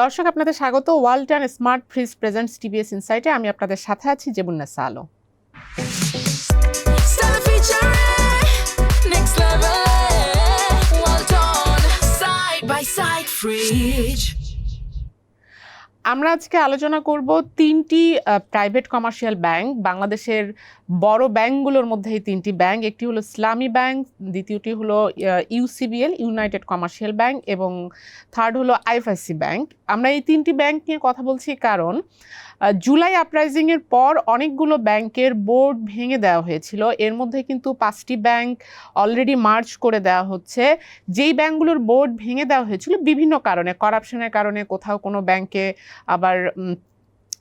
দর্শক আপনাদের স্বাগত and smart fridge presents TVS ইনসাইটে আমি আপনাদের সাথে আছি Stella featuring next level. Well done, side by side fridge. আমরা আজকে আলোচনা করব তিনটি প্রাইভেট কমার্শিয়াল ব্যাংক বাংলাদেশের বড় ব্যাংকগুলোর মধ্যে এই তিনটি ব্যাংক একটি হলো ইসলামী ব্যাংক, দ্বিতীয়টি হলো ইউসিবিএল ইউনাইটেড কমার্শিয়াল ব্যাংক এবং থার্ড হলো আইএফআইসি ব্যাংক আমরা এই তিনটি ব্যাংক নিয়ে কথা বলছি কারণ জুলাই আপরাইজিংয়ের পর অনেকগুলো ব্যাংকের বোর্ড ভেঙে দেওয়া হয়েছিল। এর মধ্যে কিন্তু পাঁচটি ব্যাংক অলরেডি মার্চ করে দেওয়া হচ্ছে। যেই ব্যাংকগুলোর বোর্ড ভেঙে দেওয়া হয়েছিল বিভিন্ন কারণে করাপশনের কারণে কোথাও কোনো ব্যাংকে আবার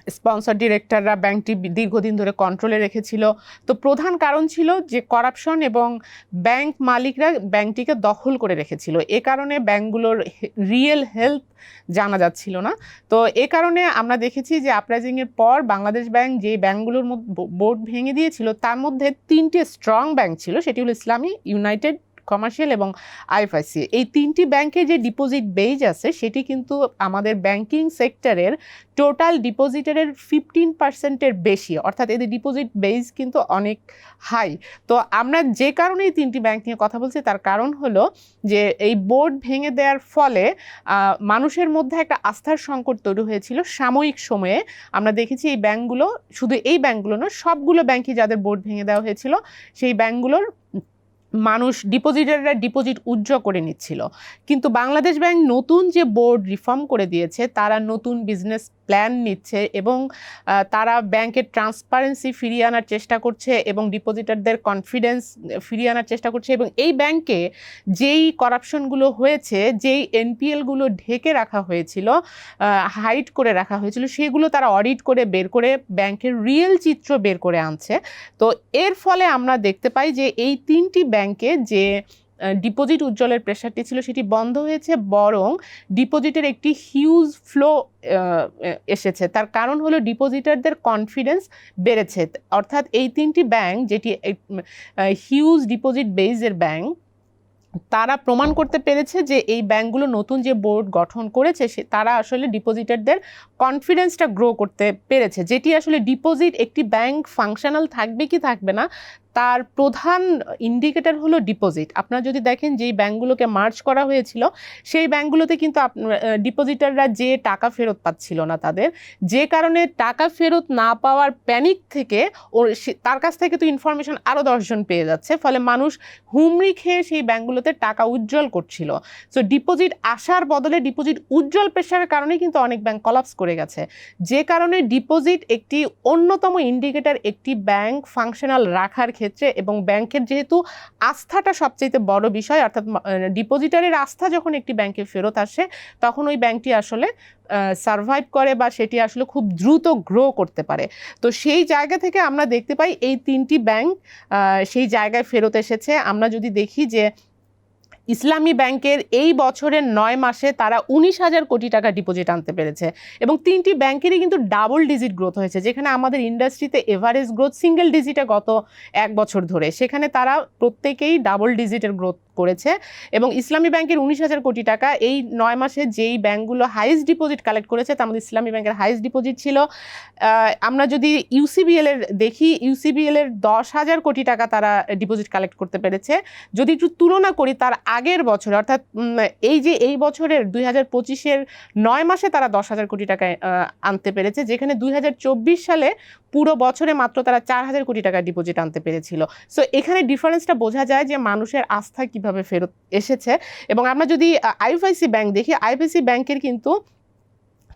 স্পন্সর ডিরেক্টররা ব্যাংকটি দীর্ঘদিন ধরে কন্ট্রোলে রেখেছিল। তো প্রধান কারণ ছিল যে করাপশন এবং ব্যাংক মালিকরা ব্যাংকটিকে দখল করে রেখেছিল। এ কারণে ব্যাংকগুলোর রিয়েল হেলথ জানা যাচ্ছিল না। তো এ কারণে আমরা দেখেছি যে আপরাইজিংয়ের পর বাংলাদেশ ব্যাংক যে ব্যাংকগুলোর মধ্যে বোর্ড ভেঙে দিয়েছিল, তার মধ্যে তিনটি স্ট্রং ব্যাংক ছিল, সেটি হলো ইসলামী ইউনাইটেড কমার্শিয়াল এবং আইএফআইসি এই তিনটি ব্যাংকের যে ডিপোজিট বেজ আছে, সেটি কিন্তু আমাদের ব্যাংকিং সেক্টরের টোটাল ডিপোজিটারের ফিফটিন পার্সেন্টের বেশি। অর্থাৎ এদের ডিপোজিট বেজ কিন্তু অনেক হাই তো আমরা যে কারণে এই তিনটি ব্যাংক নিয়ে কথা বলছি, তার কারণ হলো যে এই বোর্ড ভেঙে দেওয়ার ফলে মানুষের মধ্যে একটা আস্থার সংকট তৈরি হয়েছিল সাময়িক সময়ে। আমরা দেখেছি এই ব্যাংকগুলো শুধু এই ব্যাংকগুলো না সবগুলো ব্যাংকই যাদের বোর্ড ভেঙে দেওয়া হয়েছিল, সেই ব্যাংকগুলোর মানুষ ডিপোজিটাররা ডিপোজিট উজ্জ করে নিচ্ছিল। কিন্তু বাংলাদেশ ব্যাংক নতুন যে বোর্ড রিফর্ম করে দিয়েছে, তারা নতুন বিজনেস প্ল্যান নিচ্ছে এবং তারা ব্যাংকের ট্রান্সপারেন্সি ফিরিয়ে আনার চেষ্টা করছে এবং ডিপোজিটারদের কনফিডেন্স ফিরিয়ে আনার চেষ্টা করছে এবং এই ব্যাংকে যেই করাপশনগুলো হয়েছে, যেই এনপিএলগুলো ঢেকে রাখা হয়েছিল হাইড করে রাখা হয়েছিল, সেগুলো তারা অডিট করে বের করে ব্যাংকের রিয়েল চিত্র বের করে আনছে। তো এর ফলে আমরা দেখতে পাই যে এই তিনটি ব্যাংকে যে ডিপোজিট উজ্জ্বলের প্রেশারটি ছিল, সেটি বন্ধ হয়েছে, বরং ডিপোজিটের একটি হিউজ ফ্লো এসেছে। তার কারণ হলো ডিপোজিটারদের কনফিডেন্স বেড়েছে। অর্থাৎ এই তিনটি ব্যাংক যেটি হিউজ ডিপোজিট বেজের ব্যাংক তারা প্রমাণ করতে পেরেছে যে এই ব্যাংকগুলো নতুন যে বোর্ড গঠন করেছে, সে, তারা আসলে ডিপোজিটারদের কনফিডেন্সটা গ্রো করতে পেরেছে। যেটি আসলে ডিপোজিট একটি ব্যাংক ফাংশনাল থাকবে কি থাকবে না তার প্রধান ইন্ডিকেটর হলো ডিপোজিট আপনারা যদি দেখেন যেই ব্যাংকগুলোকে মার্চ করা হয়েছিল, সেই ব্যাংকগুলোতে কিন্তু ডিপোজিটাররা যে টাকা ফেরত পাচ্ছিল না তাদের, যে কারণে টাকা ফেরত না পাওয়ার প্যানিক থেকে ওর তার কাছ থেকে তো ইনফরমেশন আরও দশজন পেয়ে যাচ্ছে, ফলে মানুষ হুমড়ি খেয়ে সেই ব্যাংকগুলোতে টাকা উজ্জ্বল করছিল। সো ডিপোজিট আসার বদলে ডিপোজিট উজ্জ্বল প্রেশারের কারণেই কিন্তু অনেক ব্যাংক কলাপস করে গেছে। যে কারণে ডিপোজিট একটি অন্যতম ইন্ডিকেটর একটি ব্যাংক ফাংশনাল রাখার ক্ষেত্রে এবং ব্যাংকের যেহেতু আস্থাটা সবচেয়ে বড় বিষয়, অর্থাৎ ডিপোজিটারের আস্থা যখন একটি ব্যাংকে ফেরত আসে, তখন ওই ব্যাংকটি আসলে সার্ভাইভ করে বা সেটি আসলে খুব দ্রুত গ্রো করতে পারে। তো সেই জায়গা থেকে আমরা দেখতে পাই এই তিনটি ব্যাংক সেই জায়গায় ফেরত এসেছে। আমরা যদি দেখি যে ইসলামী ব্যাংকের এই বছরের নয় মাসে তারা উনিশ হাজার কোটি টাকা ডিপোজিট আনতে পেরেছে। এবং তিনটি ব্যাংকেরই কিন্তু ডাবল ডিজিট গ্রোথ হয়েছে। যেখানে আমাদের ইন্ডাস্ট্রিতে এভারেজ গ্রোথ সিঙ্গেল ডিজিটে গত এক বছর ধরে। সেখানে তারা প্রত্যেকেই ডাবল ডিজিটের গ্রোথ করেছে। এবং ইসলামী ব্যাংকের উনিশ হাজার কোটি টাকা এই নয় মাসে যেই ব্যাংকগুলো হাইস্ট ডিপোজিট কালেক্ট করেছে, তার মধ্যে ইসলামী ব্যাংকের হাইস্ট ডিপোজিট ছিল। আমরা যদি ইউসিবিএল এর দেখি ইউসিবিএল এর দশ হাজার কোটি টাকা তারা ডিপোজিট কালেক্ট করতে পেরেছে। যদি একটু তুলনা করি, তার আগের বছর, অর্থাৎ এই যে এই বছরের দুই হাজার পঁচিশের নয় মাসে তারা দশ হাজার কোটি টাকা আনতে পেরেছে, যেখানে দুই হাজার চব্বিশ সালে পুরো বছরে মাত্র তারা চার হাজার কোটি টাকা ডিপোজিট আনতে পেরেছিল। সো এখানে ডিফারেন্সটা বোঝা যায় যে মানুষের আস্থা কীভাবে ফেরত এসেছে এবং আমরা যদি আইএফআইসি ব্যাংক দেখি, আইএফআইসি ব্যাংকের কিন্তু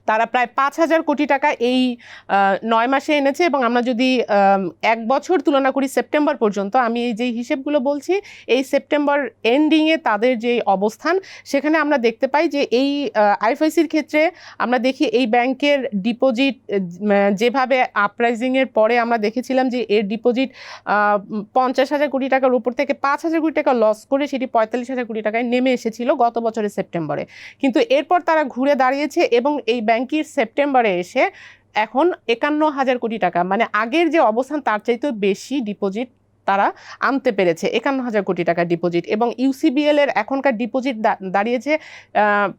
তারা প্রায় পাঁচ হাজার কোটি টাকা এই নয় মাসে এনেছে এবং আমরা যদি এক বছর তুলনা করি সেপ্টেম্বর পর্যন্ত, আমি এই যে হিসেবগুলো বলছি, এই সেপ্টেম্বর এন্ডিংয়ে তাদের যে অবস্থান, সেখানে আমরা দেখতে পাই যে এই আইএফআইসির ক্ষেত্রে আমরা দেখি এই ব্যাংকের ডিপোজিট যেভাবে আপরাইজিংয়ের পরে আমরা দেখেছিলাম যে এর ডিপোজিট পঞ্চাশ হাজার কোটি টাকার উপর থেকে পাঁচ হাজার কোটি টাকা লস করে সেটি পঁয়তাল্লিশ হাজার কোটি টাকায় নেমে এসেছিল গত বছরের সেপ্টেম্বরে। কিন্তু এরপর তারা ঘুরে দাঁড়িয়েছে এবং এই ব্যাংকের সেপ্টেম্বরে এসে এখন একান্ন হাজার কোটি টাকা মানে আগের যে অবস্থান তার চাইতেও বেশি ডিপোজিট তারা আনতে পেরেছে, একান্ন হাজার কোটি টাকা ডিপোজিট এবং ইউসিবিএল এর এখনকার ডিপোজিট দাঁড়িয়েছে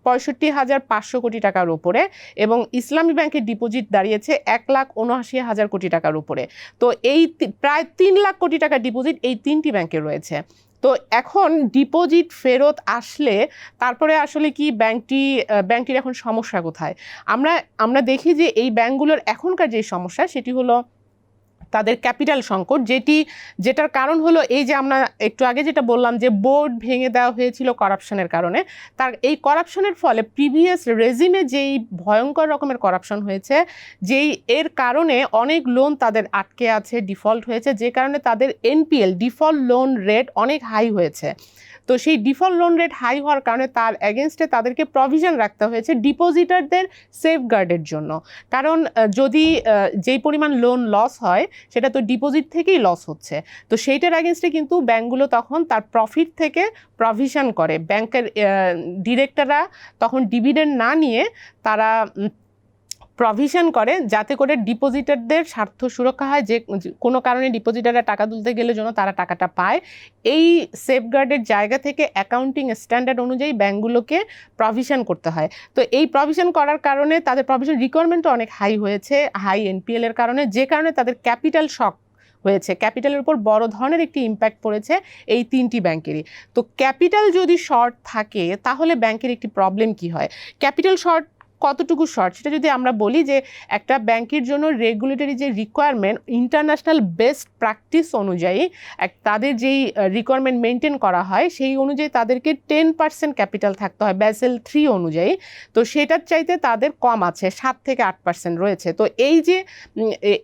পঁয়ষট্টি হাজার পাঁচশো কোটি টাকার উপরে এবং ইসলামী ব্যাংকের ডিপোজিট দাঁড়িয়েছে এক লাখ উনআশি হাজার কোটি টাকার উপরে। তো এই প্রায় তিন লাখ কোটি টাকা ডিপোজিট এই তিনটি ব্যাংকে রয়েছে। তো এখন ডিপোজিট ফেরত আসলে তারপরে আসলে কি ব্যাংকটি ব্যাংকটির এখন সমস্যা কোথায়? আমরা আমরা দেখি যে এই ব্যাংকগুলোর এখনকার যে সমস্যা সেটি হলো তাদের ক্যাপিটাল সংকট, যেটি, যেটার কারণ হলো এই যে আমরা একটু আগে যেটা বললাম যে বোর্ড ভেঙে দেওয়া হয়েছিল করাপশনের কারণে, তার এই করাপশনের ফলে প্রিভিয়াস রেজিমে যেই ভয়ঙ্কর রকমের করাপশন হয়েছে, যেই এর কারণে অনেক লোন তাদের আটকে আছে ডিফল্ট হয়েছে, যে কারণে তাদের এনপিএল ডিফল্ট লোন রেট অনেক হাই হয়েছে। তো সেই ডিফল্ট লোন রেট হাই হওয়ার কারণে তার এগেনস্টে তাদেরকে প্রভিশন রাখতে হয়েছে ডিপোজিটারদের সেফগার্ডের জন্য। কারণ যদি যেই পরিমাণ লোন লস হয়, সেটা তো ডিপোজিট থেকেই লস হচ্ছে। তো সেইটার এগেনস্টে কিন্তু ব্যাংকগুলো তখন তার প্রফিট থেকে প্রভিশন করে। ব্যাংকের ডিরেক্টররা তখন ডিভিডেন্ড না নিয়ে তারা প্রভিশন করে যাতে করে ডিপোজিটারদের স্বার্থ সুরক্ষা হয়, যে কোনো কারণে ডিপোজিটাররা টাকা তুলতে গেলে যেন তারা টাকাটা পায়। এই সেফগার্ডের জায়গা থেকে অ্যাকাউন্টিং স্ট্যান্ডার্ড অনুযায়ী ব্যাঙ্কগুলোকে প্রভিশন করতে হয়। তো এই প্রভিশন করার কারণে তাদের প্রভিশন রিকোয়ারমেন্টও অনেক হাই হয়েছে হাই এনপিএল এর কারণে, যে কারণে তাদের ক্যাপিটাল শক হয়েছে। ক্যাপিটালের উপর বড় ধরনের একটি ইম্প্যাক্ট পড়েছে এই তিনটি ব্যাংকেরই। তো ক্যাপিটাল যদি শর্ট থাকে, তাহলে ব্যাংকের একটি প্রবলেম কি হয়? ক্যাপিটাল শর্ট কতটুকু শর্ট সেটা যদি আমরা বলি যে একটা ব্যাংকের জন্য রেগুলেটরি যে রিকোয়ারমেন্ট ইন্টারন্যাশনাল বেস্ট প্র্যাকটিস অনুযায়ী এক তাদের যেই রিকোয়ারমেন্ট মেনটেন করা হয়, সেই অনুযায়ী তাদেরকে টেন পার্সেন্ট ক্যাপিটাল থাকতে হয় ব্যাসেল থ্রি অনুযায়ী। তো সেটার চাইতে তাদের কম আছে, সাত থেকে আট পার্সেন্ট রয়েছে। তো এই যে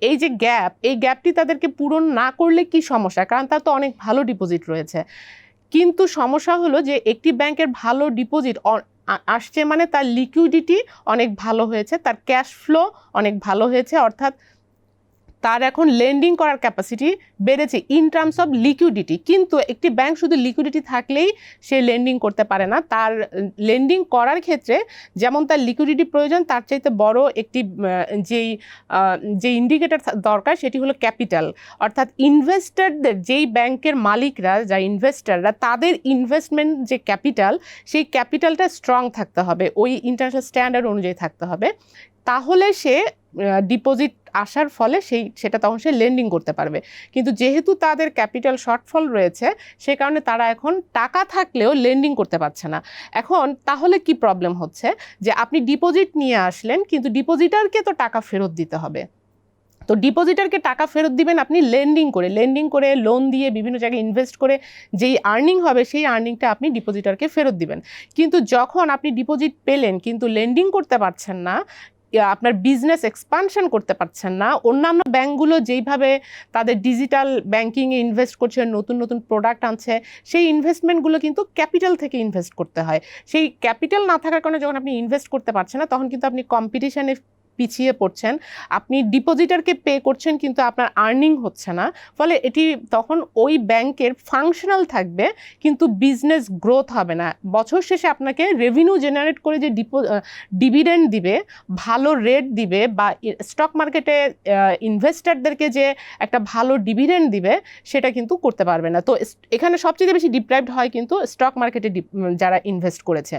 এই যে গ্যাপ এই গ্যাপটি তাদেরকে পূরণ না করলে কি সমস্যা? কারণ তার তো অনেক ভালো ডিপোজিট রয়েছে। কিন্তু সমস্যা হলো যে একটি ব্যাংকের ভালো ডিপোজিট আসছে মানে তার লিকুইডিটি অনেক ভালো হয়েছে তার ক্যাশ ফ্লো অনেক ভালো হয়েছে অর্থাৎ তার এখন লেন্ডিং করার ক্যাপাসিটি বেড়েছে ইন টার্মস অফ লিকুইডিটি কিন্তু একটি ব্যাংক শুধু লিকুইডিটি থাকলেই সে লেন্ডিং করতে পারে না। তার লেন্ডিং করার ক্ষেত্রে যেমন তার লিকুইডিটি প্রয়োজন, তার চাইতে বড় একটি যেই যে ইন্ডিকেটর দরকার সেটি হলো ক্যাপিটাল অর্থাৎ ইনভেস্টরদের যেই ব্যাংকের মালিকরা যা ইনভেস্টররা তাদের ইনভেস্টমেন্ট যে ক্যাপিটাল সেই ক্যাপিটালটা স্ট্রং থাকতে হবে। ওই ইন্টারন্যাশনাল স্ট্যান্ডার্ড অনুযায়ী থাকতে হবে। তাহলে সে ডিপোজিট আসার ফলে সেই, সেটা তখন সে লেন্ডিং করতে পারবে। কিন্তু যেহেতু তাদের ক্যাপিটাল শর্টফল রয়েছে, সে কারণে তারা এখন টাকা থাকলেও লেন্ডিং করতে পারছে না। এখন তাহলে কি প্রবলেম হচ্ছে? যে আপনি ডিপোজিট নিয়ে আসলেন, কিন্তু ডিপোজিটারকে তো টাকা ফেরত দিতে হবে। তো ডিপোজিটারকে টাকা ফেরত দিবেন আপনি লেন্ডিং করে। লেন্ডিং করে লোন দিয়ে বিভিন্ন জায়গায় ইনভেস্ট করে যেই আর্নিং হবে, সেই আর্নিংটা আপনি ডিপোজিটারকে ফেরত দিবেন। কিন্তু যখন আপনি ডিপোজিট পেলেন, কিন্তু লেন্ডিং করতে পারছেন না আপনার বিজনেস এক্সপানশন করতে পারছেন না। অন্যান্য ব্যাঙ্কগুলো যেইভাবে তাদের ডিজিটাল ব্যাঙ্কিংয়ে ইনভেস্ট করছে, নতুন নতুন প্রোডাক্ট আনছে, সেই ইনভেস্টমেন্টগুলো কিন্তু ক্যাপিটাল থেকে ইনভেস্ট করতে হয়। সেই ক্যাপিটাল না থাকার কারণে যখন আপনি ইনভেস্ট করতে পারছেন না, তখন কিন্তু আপনি কম্পিটিশনে পিছিয়ে পড়ছেন। আপনি ডিপোজিটারকে পে করছেন কিন্তু আপনার আর্নিং হচ্ছে না। ফলে এটি তখন ওই ব্যাংকের ফাংশনাল থাকবে কিন্তু বিজনেস গ্রোথ হবে না। বছর শেষে আপনাকে রেভিনিউ জেনারেট করে যে ডিপো ডিভিডেন্ড দিবে, ভালো রেট দিবে বা স্টক মার্কেটে ইনভেস্টারদেরকে যে একটা ভালো ডিভিডেন্ড দিবে, সেটা কিন্তু করতে পারবে না। তো এখানে সবচেয়ে বেশি ডিপ্রাইভড হয় কিন্তু স্টক মার্কেটে যারা ইনভেস্ট করেছে।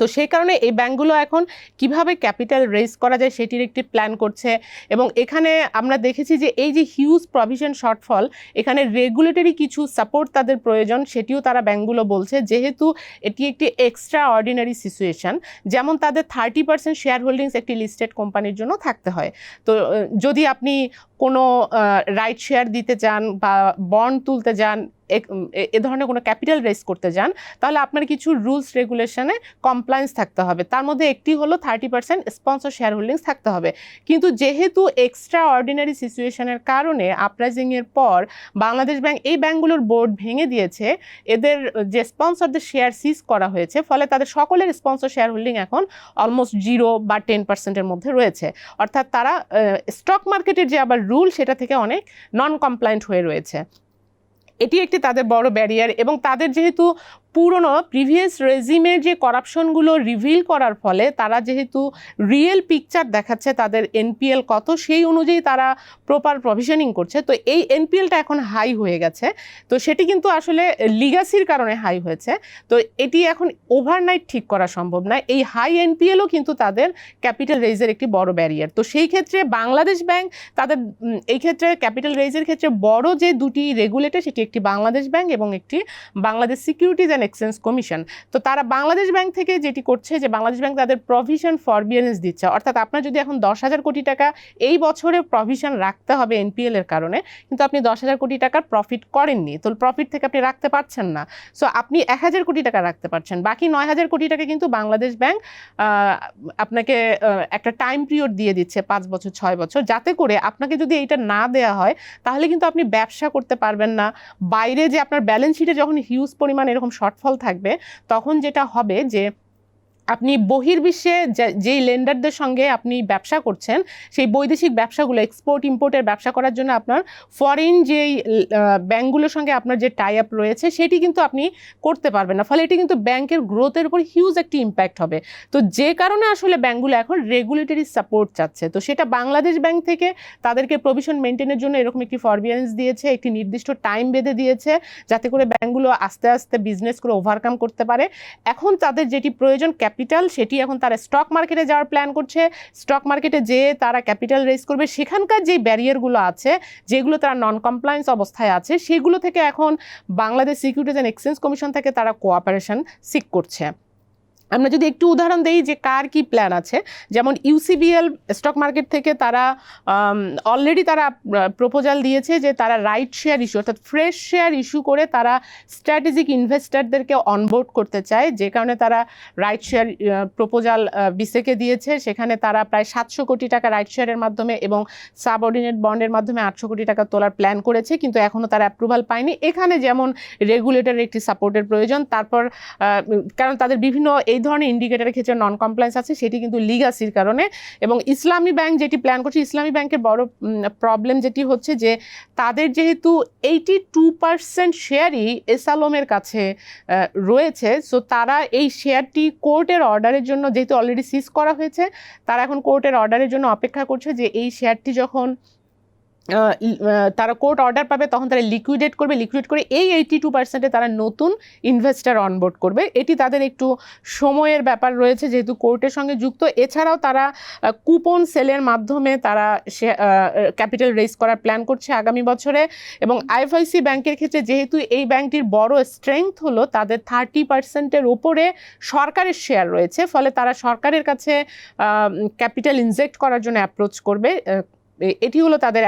তো সেই কারণে এই ব্যাংকগুলো এখন কীভাবে ক্যাপিটাল রেজ করা যায় সেটির একটি প্ল্যান করছে এবং এখানে আমরা দেখেছি যে এই যে হিউজ প্রভিশন শর্টফল এখানে রেগুলেটরি কিছু সাপোর্ট তাদের প্রয়োজন সেটিও তারা ব্যাংকগুলো বলছে। যেহেতু এটি একটি এক্সট্রা অর্ডিনারি সিচুয়েশন যেমন তাদের থার্টি পার্সেন্ট শেয়ার হোল্ডিংস একটি লিস্টেড কোম্পানির জন্য থাকতে হয়। তো যদি আপনি কোনো রাইট শেয়ার দিতে চান বা বন্ড তুলতে যান এ- ধরনের কোনো ক্যাপিটাল রেজ করতে যান, তাহলে আপনার কিছু রুলস, রেগুলেশনে কমপ্লায়েন্স থাকতে হবে। তার মধ্যে একটি হলো thirty percent sponsor share holdings থাকতে হবে। কিন্তু যেহেতু এক্সট্রা অর্ডিনারি সিচুয়েশনের কারণে আপরাইজিংয়ের পর বাংলাদেশ ব্যাংক এই ব্যাংকগুলোর বোর্ড ভেঙে দিয়েছে, এদের যে স্পন্সরদের শেয়ার সিজ করা হয়েছে, ফলে তাদের সকলের স্পন্সর শেয়ার হোল্ডিং এখন অলমোস্ট জিরো বা টেন পার্সেন্টের মধ্যে রয়েছে। অর্থাৎ তারা স্টক মার্কেটের যে আবার রুল সেটা থেকে অনেক নন কমপ্লায়েন্ট হয়ে রয়েছে। এটি একটি তাদের বড় ব্যারিয়ার এবং তাদের যেহেতু পুরনো প্রিভিয়াস রেজিমের যে করাপশনগুলো রিভিল করার ফলে তারা যেহেতু রিয়েল পিকচার দেখাচ্ছে তাদের এনপিএল কত, সেই অনুযায়ী তারা প্রপার প্রভিশনিং করছে। তো এই এনপিএলটা এখন হাই হয়ে গেছে। তো সেটি কিন্তু আসলে লিগাসির কারণে হাই হয়েছে। তো এটি এখন ওভারনাইট ঠিক করা সম্ভব না। এই হাই এনপিএলও কিন্তু তাদের ক্যাপিটাল রেইজের একটি বড় ব্যারিয়ার তো সেই ক্ষেত্রে বাংলাদেশ ব্যাংক তাদের এই ক্ষেত্রে ক্যাপিটাল রেইজের ক্ষেত্রে বড় যে দুটি রেগুলেটর সেটি একটি বাংলাদেশ ব্যাংক এবং একটি Bangladesh securities and exchange commission তো তারা বাংলাদেশ ব্যাংক থেকে যেটি করছে যে বাংলাদেশ ব্যাংক তাদের প্রভিশন ফরবিয়ারেন্স দিচ্ছে। অর্থাৎ আপনার যদি এখন দশ হাজার কোটি টাকা এই বছরে প্রভিশন রাখতে হবে এনপিএল এর কারণে, কিন্তু আপনি দশ হাজার কোটি টাকার প্রফিট করেননি, তো প্রফিট থেকে আপনি রাখতে পারছেন না। সো আপনি এক হাজার কোটি টাকা রাখতে পারছেন। বাকি নয় হাজার কোটি টাকা কিন্তু বাংলাদেশ ব্যাংক আপনাকে একটা টাইম পিরিয়ড দিয়ে দিচ্ছে, পাঁচ বছর, ছয় বছর, যাতে করে আপনাকে যদি এইটা না দেয়া হয়, তাহলে কিন্তু আপনি ব্যবসা করতে পারবেন না। বাইরে যে আপনার ব্যালেন্স শিটে যখন হিউজ পরিমাণ এরকম শর্টফল থাকবে তখন যেটা হবে যে আপনি বহির্বিশ্বে যেই লেন্ডারদের সঙ্গে আপনি ব্যবসা করছেন সেই বৈদেশিক ব্যবসাগুলো এক্সপোর্ট ইম্পোর্টের ব্যবসা করার জন্য আপনার ফরেন যেই আহ, ব্যাংকগুলোর সঙ্গে আপনার যে টাই আপ রয়েছে সেটি কিন্তু আপনি করতে পারবেন না। ফলে এটি কিন্তু ব্যাংকের গ্রোথের উপর হিউজ একটি ইম্প্যাক্ট হবে। তো যে কারণে আসলে ব্যাঙ্কগুলো এখন রেগুলেটরি সাপোর্ট চাচ্ছে। তো সেটা বাংলাদেশ ব্যাংক থেকে তাদেরকে প্রভিশন মেনটেনের জন্য এরকম একটি ফরবিয়ারেন্স দিয়েছে একটি নির্দিষ্ট টাইম বেঁধে দিয়েছে যাতে করে ব্যাংকগুলো আস্তে আস্তে বিজনেস করে ওভারকাম করতে পারে। এখন তাদের যেটি প্রয়োজন ক্যাপিটাল, সেটি এখন তারা স্টক মার্কেটে যাওয়ার প্ল্যান করছে। স্টক মার্কেটে যে তারা ক্যাপিটাল রেজ করবে। সেখানকার যে ব্যারিয়ারগুলো আছে, যেগুলো তারা নন কমপ্লায়েন্স অবস্থায় আছে, সেগুলো থেকে এখন Bangladesh securities and exchange commission থেকে তারা কোঅপারেশন সিক করছে। আমরা যদি একটু উদাহরণ দেই যে কার কি প্ল্যান আছে, যেমন ইউসিবিএল স্টক মার্কেট থেকে তারা অলরেডি তারা প্রপোজাল দিয়েছে যে তারা রাইট শেয়ার ইস্যু অর্থাৎ ফ্রেশ শেয়ার ইস্যু করে তারা স্ট্র্যাটেজিক ইনভেস্টরদেরকে অনবোর্ড করতে চায়। যে কারণে তারা রাইট শেয়ার প্রপোজাল বিসেকে দিয়েছে। সেখানে তারা প্রায় সাতশো কোটি টাকা রাইট শেয়ারের মাধ্যমে এবং সাবঅর্ডিনেট বন্ডের মাধ্যমে আটশো কোটি টাকা তোলার প্ল্যান করেছে, কিন্তু এখনও তারা অ্যাপ্রুভাল পায়নি। এখানে যেমন রেগুলেটরের একটি সাপোর্টের প্রয়োজন, তারপর কারণ তাদের বিভিন্ন এই ধরনের ইন্ডিকেটরের ক্ষেত্রে নন কমপ্লায়েন্স আছে, সেটি কিন্তু লিগাসির কারণে। এবং ইসলামী ব্যাংক যেটি প্ল্যান করছে, ইসলামী ব্যাংকের বড় প্রবলেম যেটি হচ্ছে যে, তাদের যেহেতু এইটি টু পার্সেন্ট শেয়ারই এসালমের কাছে রয়েছে সো তারা এই শেয়ারটি কোর্টের অর্ডারের জন্য, যেহেতু অলরেডি সিজ করা হয়েছে, তারা এখন কোর্টের অর্ডারের জন্য অপেক্ষা করছে যে, এই শেয়ারটি যখন তারা কোর্ট অর্ডার পাবে, তখন তারা লিকুইডেট করবে লিকুইড করে এই এইটি টু পার্সেন্টে তারা নতুন ইনভেস্টার অনবোর্ড করবে। এটি তাদের একটু সময়ের ব্যাপার রয়েছে, যেহেতু কোর্টের সঙ্গে যুক্ত। এছাড়াও তারা কুপন সেলের মাধ্যমে তারা সে ক্যাপিটাল রেজ করার প্ল্যান করছে আগামী বছরে। এবং আইএফআইসি ব্যাংকের ক্ষেত্রে যেহেতু এই ব্যাংকটির বড় স্ট্রেংথ হলো, তাদের থার্টি পার্সেন্টের ওপরে সরকারের শেয়ার রয়েছে। ফলে তারা সরকারের কাছে ক্যাপিটাল ইনজেক্ট করার জন্য অ্যাপ্রোচ করবে এটি হলো তাদের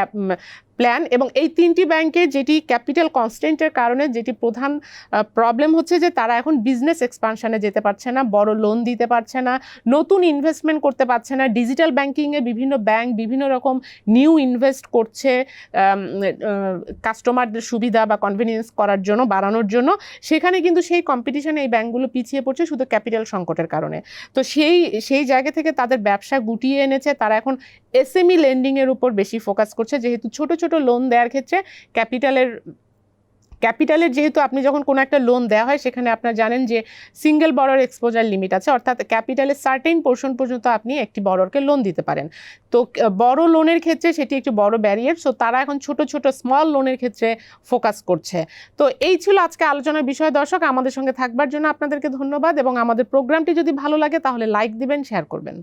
প্ল্যান এবং এই তিনটি ব্যাংকে যেটি ক্যাপিটাল কনস্ট্যান্টের কারণে যেটি প্রধান প্রবলেম হচ্ছে যে তারা এখন বিজনেস এক্সপানশানে যেতে পারছে না, বড় লোন দিতে পারছে না, নতুন ইনভেস্টমেন্ট করতে পারছে না ডিজিটাল ব্যাংকিংয়ে বিভিন্ন ব্যাংক বিভিন্ন রকম নিউ ইনভেস্ট করছে কাস্টমারদের সুবিধা বা কনভিনিয়েন্স করার জন্য, বাড়ানোর জন্য। সেখানে কিন্তু সেই কম্পিটিশনে এই ব্যাংকগুলো পিছিয়ে পড়ছে শুধু ক্যাপিটাল সংকটের কারণে। তো সেই সেই জায়গা থেকে তাদের ব্যবসা গুটিয়ে এনেছে, তারা এখন এসএমই লেন্ডিংয়ের উপর বেশি ফোকাস করছে, যেহেতু ছোট ছোট লোন দেওয়ার ক্ষেত্রে ক্যাপিটালের ক্যাপিটালের যেহেতু আপনি যখন কোনো একটা লোন দেওয়া হয়, সেখানে আপনার জানেন যে সিঙ্গেল বড়র এক্সপোজার লিমিট আছে। অর্থাৎ ক্যাপিটালের সার্টেন পোর্শন পর্যন্ত আপনি একটি বড়রকে লোন দিতে পারেন। তো বড় লোনের ক্ষেত্রে সেটি একটি বড় ব্যারিয়ার সো তারা এখন ছোট ছোট স্মল লোনের ক্ষেত্রে ফোকাস করছে। তো এই ছিল আজকে আলোচনার বিষয়। দর্শক, আমাদের সঙ্গে থাকবার জন্য আপনাদেরকে ধন্যবাদ এবং আমাদের প্রোগ্রামটি যদি ভালো লাগে, তাহলে লাইক দিবেন শেয়ার করবেন।